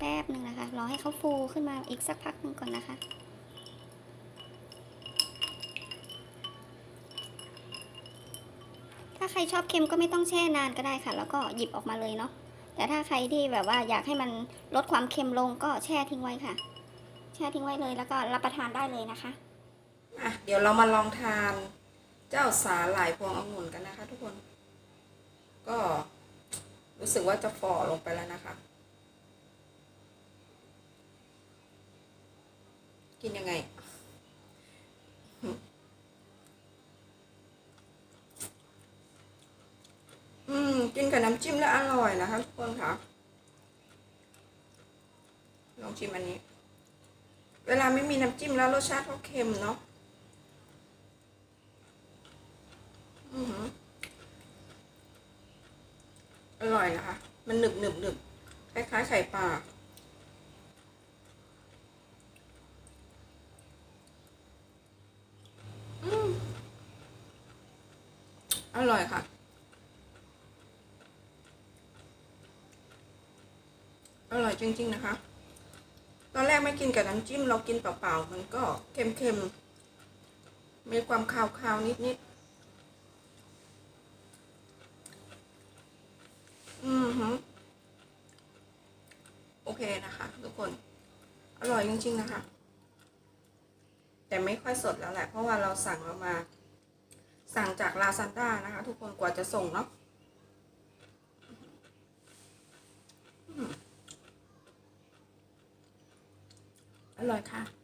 แป๊บหนึ่งนะคะ รอให้เขาฟูขึ้นมาอีกสักพักหนึ่งก่อนนะคะ ถ้าใครชอบเค็มก็ไม่ต้องแช่นานก็ได้ค่ะ แล้วก็หยิบออกมาเลยเนาะ แต่ถ้าใครที่แบบว่าอยากให้มันลดความเค็มลงก็แช่ทิ้งไว้ค่ะ แช่ทิ้งไว้เลยแล้วก็รับประทานได้เลยนะคะ อะ เดี๋ยวเรามาลองทานเจ้าสาหร่ายพวงองุ่นกันนะคะ ทุกคน ก็รู้สึกว่าจะฝ่อลงไปแล้วนะคะ กินยังไง อืม กินกับน้ำจิ้มแล้วอร่อยนะคะทุกคนค่ะลองชิมอันนี้ เวลาไม่มีน้ำจิ้มแล้วรสชาติเขาเค็มเนาะอือหืออร่อยนะคะ มันหนึบหนึบหนึบคล้ายๆไข่ปลา อร่อยค่ะอร่อยจริง ๆ นะคะ ตอนแรกไม่กินกับน้ำจิ้ม เรากินเปล่าๆ มันก็เค็มๆ มีความคาวๆ นิดๆ อือฮึโอเคนะคะ ทุกคน อร่อยจริง ๆ นะคะ แต่ไม่ค่อยสดแล้วแหละ เพราะว่าเราสั่งเรามา สั่งจากลาซานด้านะคะ ทุกคนกว่าจะส่งเนาะอืมอร่อยค่ะ